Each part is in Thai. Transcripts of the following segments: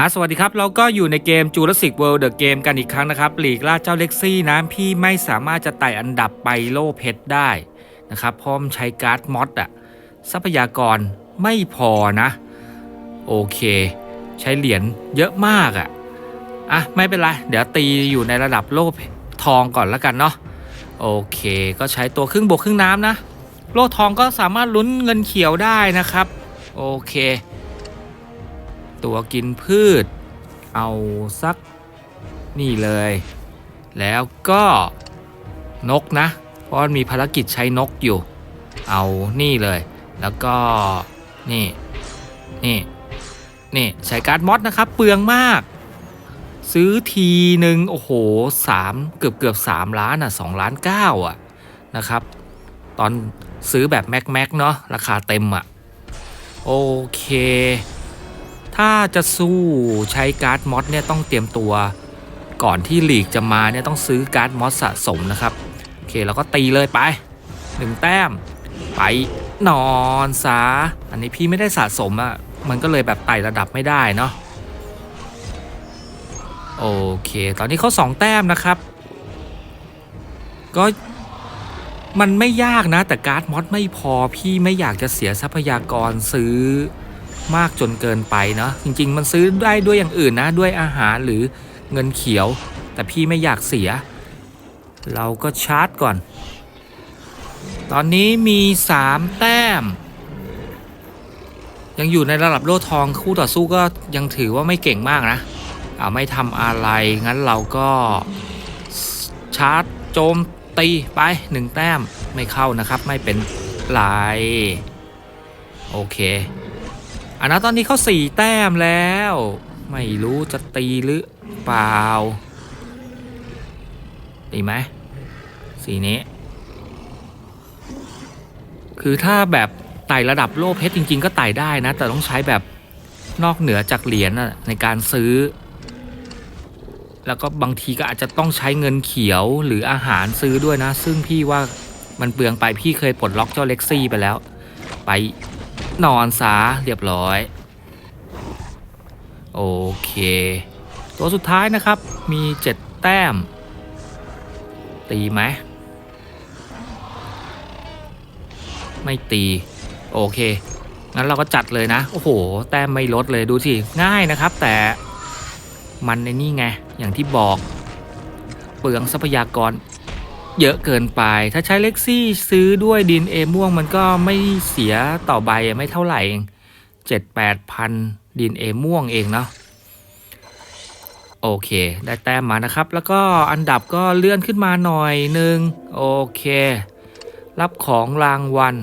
อะสวัสดีครับ เราก็อยู่ในเกม Jurassic World The Game กันอีกครั้งนะครับหลีกล่าเจ้าเล็กซี่นะพี่ไม่สามารถจะไต่อันดับไปโล่เพชรได้นะครับพราะมันใช้การ์ดมอดอะทรัพยากรไม่พอนะ โอเค ใช้เหรียญเยอะมากอะอะ ไม่เป็นไร เดี๋ยวตีอยู่ในระดับโล่ทองก่อนแล้วกันเนาะ โอเค ก็ใช้ตัวครึ่งบกครึ่งน้ำนะ โล่ทองก็สามารถลุ้นเงินเขียวได้นะครับ โอเค ตัวกินพืช เอาสักนี่เลย แล้วก็นกนะ เพราะมีภารกิจใช้นกอยู่ เอานี่เลย แล้วก็นี่ นี่ นี่ ใช้การ์ดมอสนะครับ เปลืองมาก ซื้อทีหนึ่งโอ้โหสามเกือบเกือบสามล้านอะสองล้านเก้าอะนะครับ ตอนซื้อแบบแม็กแม็กเนาะราคาเต็มอะ โอเค ถ้าจะสู้ใช้การ์ดมอสเนี่ยต้องเตรียมตัว ก่อนที่หลีกจะมาเนี่ยต้องซื้อการ์ดมอสสะสมนะครับ โอเคเราก็ตีเลยไปหนึ่งแต้ม ไปนอนซะอันนี้พี่ไม่ได้สะสมอะ่ะมันก็เลยแบบไต่ระดับไม่ได้เนาะ โอเค ตอนนี้เขาสองแต้มนะครับ ก็มันไม่ยากนะ แต่การ์ดมอสไม่พอพี่ไม่อยากจะเสียทรัพยากรซื้อมากจนเกินไปเนาะจริง ๆ มันซื้อได้ด้วยอย่างอื่นนะ ด้วยอาหารหรือเงินเขียว แต่พี่ไม่อยากเสีย เราก็ชาร์จก่อน ตอนนี้มี 3 แต้ม ยังอยู่ในระดับโล่ทองคู่ต่อสู้ก็ยังถือว่าไม่เก่งมากนะ ไม่ทำอะไร งั้นเราก็ชาร์จโจมตีไป1แต้มไม่เข้านะครับไม่เป็นไรโอเคอันนั้นตอนนี้เขาสี่แต้มแล้ว ไม่รู้จะตีหรือเปล่า ตีไหมสีนี้ คือถ้าแบบไต่ระดับโลกเพชรจริง ๆ ก็ไต่ได้นะ แต่ต้องใช้แบบนอกเหนือจากเหรียญในการซื้อ แล้วก็บางทีก็อาจจะต้องใช้เงินเขียวหรืออาหารซื้อด้วยนะ ซึ่งพี่ว่ามันเปลืองไปพี่เคยปลดล็อกเจ้าเล็กซี่ไปแล้ว ไปนอนซาเรียบร้อย โอเค ตัวสุดท้ายนะครับมี 7 แต้ม ตีไหมไม่ตี โอเค งั้นเราก็จัดเลยนะ โอ้โห แต้มไม่ลดเลยดูสิ ง่ายนะครับ แต่มันในนี่ไง อย่างที่บอก เปลืองทรัพยากร เยอะเกินไป ถ้าใช้เล็กซี่ซื้อด้วยดินเอม่วงมันก็ไม่เสียต่อใบไม่เท่าไหร่เองเจ็ดแปดพันดินเอม่วงเองเนาะโอเค ได้แต้มมานะครับ แล้วก็อันดับก็เลื่อนขึ้นมาหน่อยหนึ่งโอเค รับของรางวัล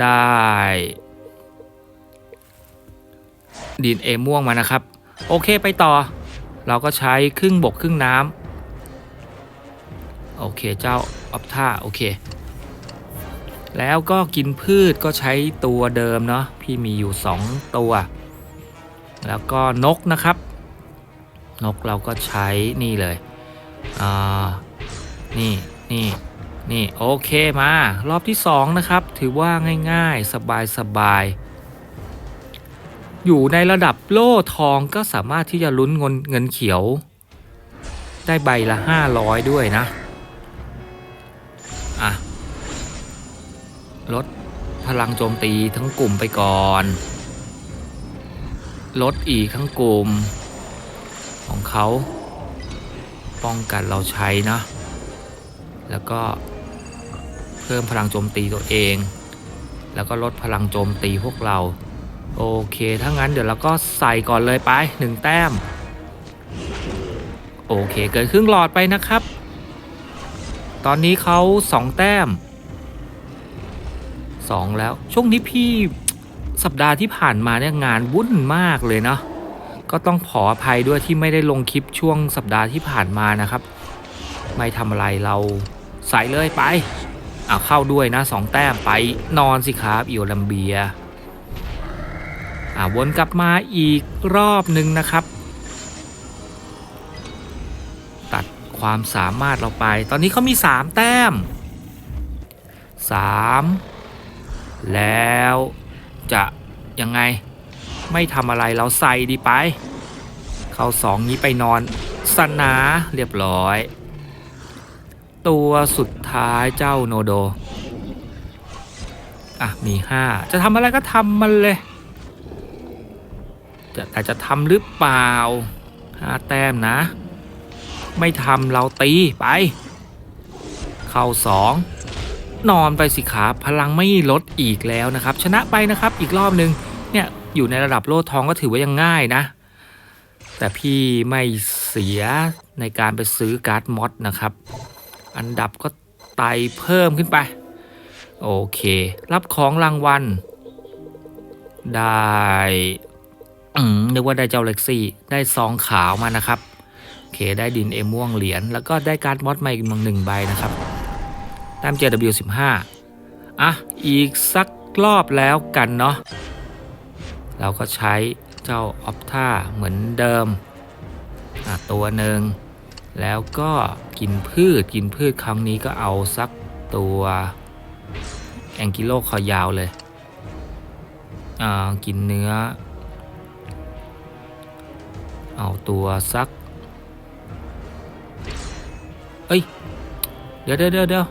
ได้ ดินเอม่วงมานะครับ โอเคไปต่อ เราก็ใช้ครึ่งบกครึ่งน้ำโอเคเจ้าออฟท่าโอเค แล้วก็กินพืชก็ใช้ตัวเดิมเนาะพี่มีอยู่ 2 ตัว แล้วก็นกนะครับ นกเราก็ใช้นี่เลยอ่านี่นี่นี่โอเคมารอบที่ 2 นะครับ ถือว่าง่ายๆ สบายๆ อยู่ในระดับโล่ทองก็สามารถที่จะลุ้นเงินเงินเขียว ได้ใบละ 500 ด้วยนะ อะ ลดพลังโจมตีทั้งกลุ่มไปก่อน ลดอีกทั้งกลุ่ม ของเขาป้องกันเราใช้นะ แล้วก็เพิ่มพลังโจมตีตัวเอง แล้วก็ลดพลังโจมตีพวกเรา โอเค ถ้างั้นเดี๋ยวเราก็ใส่ก่อนเลยไปหนึ่งแต้ม โอเค เกินครึ่งหลอดไปนะครับ ตอนนี้เขาสองแต้มสองแล้ว ช่วงนี้พี่สัปดาห์ที่ผ่านมาเนี่ยงานวุ่นมากเลยเนาะก็ต้องขออภัยด้วยที่ไม่ได้ลงคลิปช่วงสัปดาห์ที่ผ่านมานะครับ ไม่ทำอะไรเราใส่เลยไปเอาเข้าด้วยนะสองแต้มไปนอนสิครับอิโอลัมเบีย อ่าวนกลับมาอีกรอบหนึ่งนะครับ ตัดความสามารถเราไป ตอนนี้เขามี 3 แต้มสามแล้วจะยังไงไม่ทำอะไรเราใส่ดีไป เข้าสองนี้ไปนอนสนาเรียบร้อย ตัวสุดท้ายเจ้าโนโด อะ มีห้าจะทำอะไรก็ทำมันเลย จะแต่จะทำหรือเปล่าห้าแต้มนะ ไม่ทำเราตีไป เข้าสองนอนไปสิขาพลังไม่ลดอีกแล้วนะครับ ชนะไปนะครับอีกรอบนึงเนี่ยอยู่ในระดับโล่ทองก็ถือว่ายังง่ายนะ แต่พี่ไม่เสียในการไปซื้อการ์ดมอดนะครับ อันดับก็ไต่เพิ่มขึ้นไป โอเค รับของรางวัลได้ อืมนึกว่าได้เจ้าเล็กซี่ ได้ซองขาวมานะครับโอเคได้ดินเอม่วงเหรียญแล้วก็ได้การ์ดมอดมาอีกหนึ่งใบนะครับต้ม JW15 อะ อีกสักรอบแล้วกันเนาะเราก็ใช้เจ้าออฟท่าเหมือนเดิมอะตัวหนึ่งแล้วก็กินพืชกินพืชครั้งนี้ก็เอาสักตัวแองกิโลคอยาวเลยอ่ากินเนื้อ เอาตัวสัก เอ้ย เดี๋ยวเดี๋ยวเดี๋ยว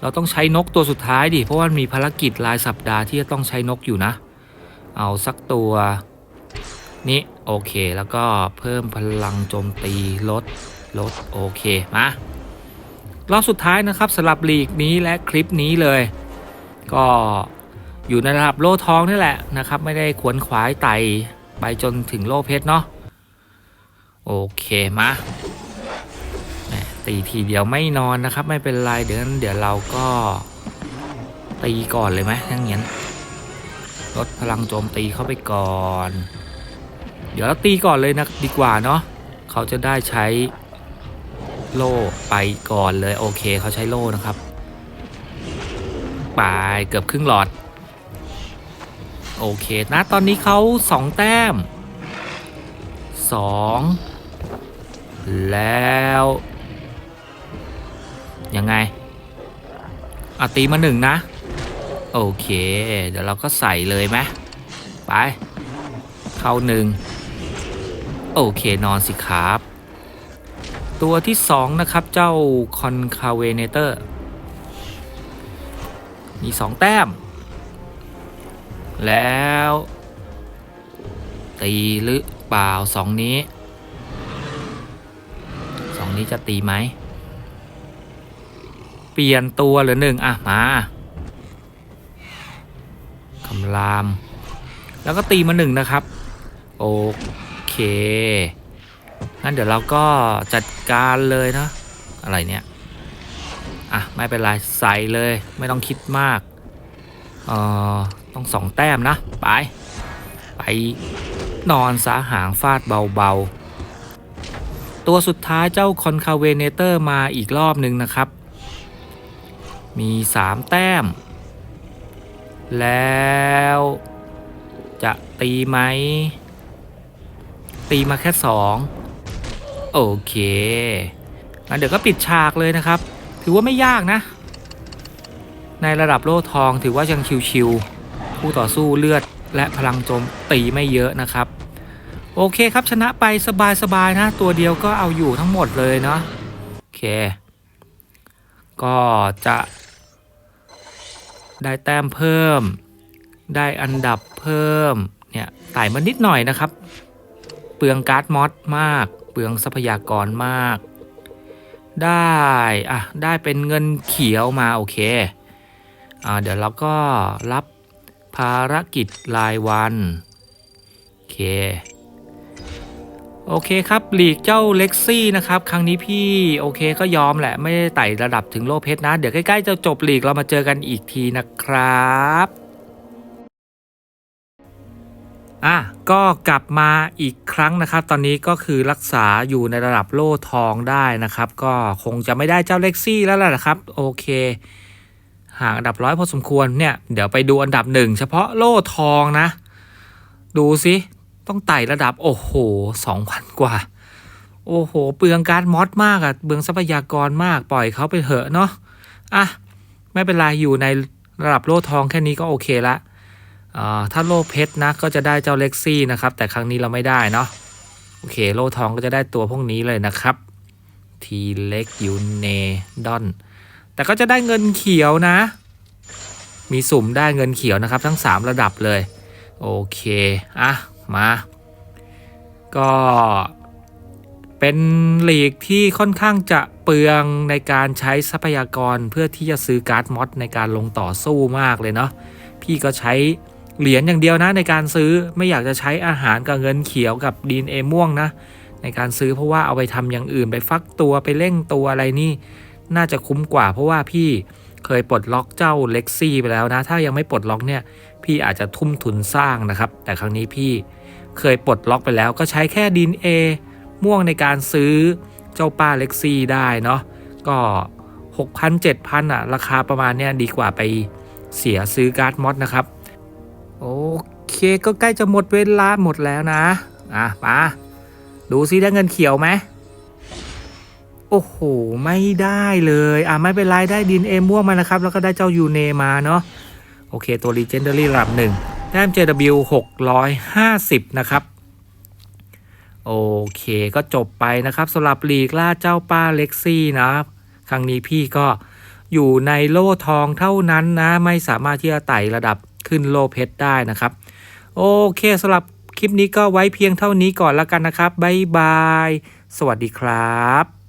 เราต้องใช้นกตัวสุดท้ายดิ เพราะว่ามีภารกิจรายสัปดาห์ที่จะต้องใช้นกอยู่นะ เอาสักตัว นี้โอเค แล้วก็เพิ่มพลังโจมตีลดลดโอเค มารอบสุดท้ายนะครับสำหรับลีกนี้และคลิปนี้เลย ก็อยู่ในระดับโล่ทองนี่แหละนะครับ ไม่ได้ขวนขวายไต่ไปจนถึงโล่เพชรเนาะ โอเคมาตีทีเดียวไม่นอนนะครับ ไม่เป็นไรเดี๋ยวนั้นเดี๋ยวเราก็ ตีก่อนเลยไหมทั้างนั้ลดพลังโจมตีเข้าไปก่อน เดี๋ยวเราตีก่อนเลยนะดีกว่าเนาะเขาจะได้ใช้โล่ไปก่อนเลยโอเคเขาใช้โล่นะครับไปเกือบครึ่งหลอด โอเคนะตอนนี้เขาสองแต้มสอง แล้วยังไงอะตีมาหนึ่งนะ โอเค เดี๋ยวเราก็ใส่เลยไหมไป เข้าหนึ่งโอเคนอนสิครับ ตัวที่สองนะครับเจ้าคอนคาเวเนเตอร์มีสองแต้ม แล้ว ตีหรือเปล่าสองนี้ นี้จะตีไหม เปลี่ยนตัวเหรือหนึ่งอะ มาคำราม แล้วก็ตีมาหนึ่งนะครับ โอเค งั้นเดี๋ยวเราก็จัดการเลยนะ อะไรเนี่ย อะ ไม่เป็นไร ใส่เลย ไม่ต้องคิดมากเอ่อต้องสองแต้มนะ ไป ไปนอนสาหางฟาดเบาๆ ตัวสุดท้ายเจ้าคอนคาเวเนเตอร์มาอีกรอบหนึ่งนะครับ มีสามแต้ม แล้วจะตีไหม ตีมาแค่สองโอเคงั้นเดี๋ยวก็ปิดฉากเลยนะครับ ถือว่าไม่ยากนะ ในระดับโล่ทองถือว่ายังชิวๆผู้ต่อสู้เลือดและพลังโจมตีไม่เยอะนะครับ โอเคครับชนะไปสบายๆนะ ตัวเดียวก็เอาอยู่ทั้งหมดเลยเนาะโอเค ก็จะได้แต้มเพิ่ม ได้อันดับเพิ่ม เนี่ยไต่มานิดหน่อยนะครับ เปลืองการ์ดมอสมาก เปลืองทรัพยากรมาก ได้อะได้เป็นเงินเขียวมาโอเคอ่าเดี๋ยวเราก็รับภารกิจรายวัน โอเค โอเคครับหลีกเจ้าเล็กซี่นะครับครั้งนี้พี่โอเคก็ยอมแหละ ไม่ได้ไต่ระดับถึงโลเพชรนะ เดี๋ยวใกล้ๆจะจบหลีกเรามาเจอกันอีกทีนะครับอะก็กลับมาอีกครั้งนะครับ ตอนนี้ก็คือรักษาอยู่ในระดับโล่ทองได้นะครับ ก็คงจะไม่ได้เจ้าเล็กซี่แล้วแหละนะครับ โอเค ห่างอันดับร้อยพอสมควรเนี่ย เดี๋ยวไปดูอันดับหนึ่งเฉพาะโล่ทองนะ ดูสิ ต้องไต่ระดับโอ้โหสองพันกว่า โอ้โห เปลืองการมอสมากอะเปลืองทรัพยากรมากปล่อยเขาไปเถอะเนาะอะไม่เป็นไรอยู่ในระดับโล่ทองแค่นี้ก็โอเคละถ้าโล่เพชรนะก็จะได้เจ้าเล็กซี่นะครับ แต่ครั้งนี้เราไม่ได้เนาะโอเค โล่ทองก็จะได้ตัวพวกนี้เลยนะครับ ทีเล็กยูเนดอน แต่ก็จะได้เงินเขียวนะ มีสุ่มได้เงินเขียวนะครับ ทั้ง 3 ระดับเลย โอเค อะ มา ก็เป็นหลีกที่ค่อนข้างจะเปลืองในการใช้ทรัพยากรเพื่อที่จะซื้อการ์ดมอดในการลงต่อสู้มากเลยเนาะพี่ก็ใช้เหรียญอย่างเดียวนะในการซื้อไม่อยากจะใช้อาหารกับเงินเขียวกับดีนเอม่วงนะ ในการซื้อเพราะว่าเอาไปทำอย่างอื่นไปฟักตัวไปเร่งตัวอะไรนี่น่าจะคุ้มกว่า เพราะว่าพี่เคยปลดล็อกเจ้าเล็กซี่ไปแล้วนะ ถ้ายังไม่ปลดล็อกเนี่ย พี่อาจจะทุ่มทุนสร้างนะครับ แต่ครั้งนี้พี่ เคยปลดล็อกไปแล้วก็ใช้แค่ดิน A ม่วงในการซื้อเจ้าป้าเล็กซี่ได้เนาะก็6,000 7,000อะ ราคาประมาณเนี้ยดีกว่าไปเสียซื้อการ์ดมอดนะครับ โอเคก็ใกล้จะหมดเวลาหมดแล้วนะ อะมาดูซิได้เงินเขียวไหมโอ้โห ไม่ได้เลย อะ ไม่เป็นไร ได้ดินเอม่วงมานะครับ แล้วก็ได้เจ้ายูเนมาเนาะโอเค ตัว Legendary ระดับหนึ่ง แต้ม JW 650 นะครับ โอเคก็จบไปนะครับสำหรับลีกล่าเจ้าป้าเล็กซี่นะ ครั้งนี้พี่ก็อยู่ในโล่ทองเท่านั้นนะ ไม่สามารถที่จะไต่ระดับขึ้นโล่เพชรได้นะครับ โอเคสำหรับคลิปนี้ก็ไว้เพียงเท่านี้ก่อนแล้วกันนะครับบ๊ายบาย สวัสดีครับ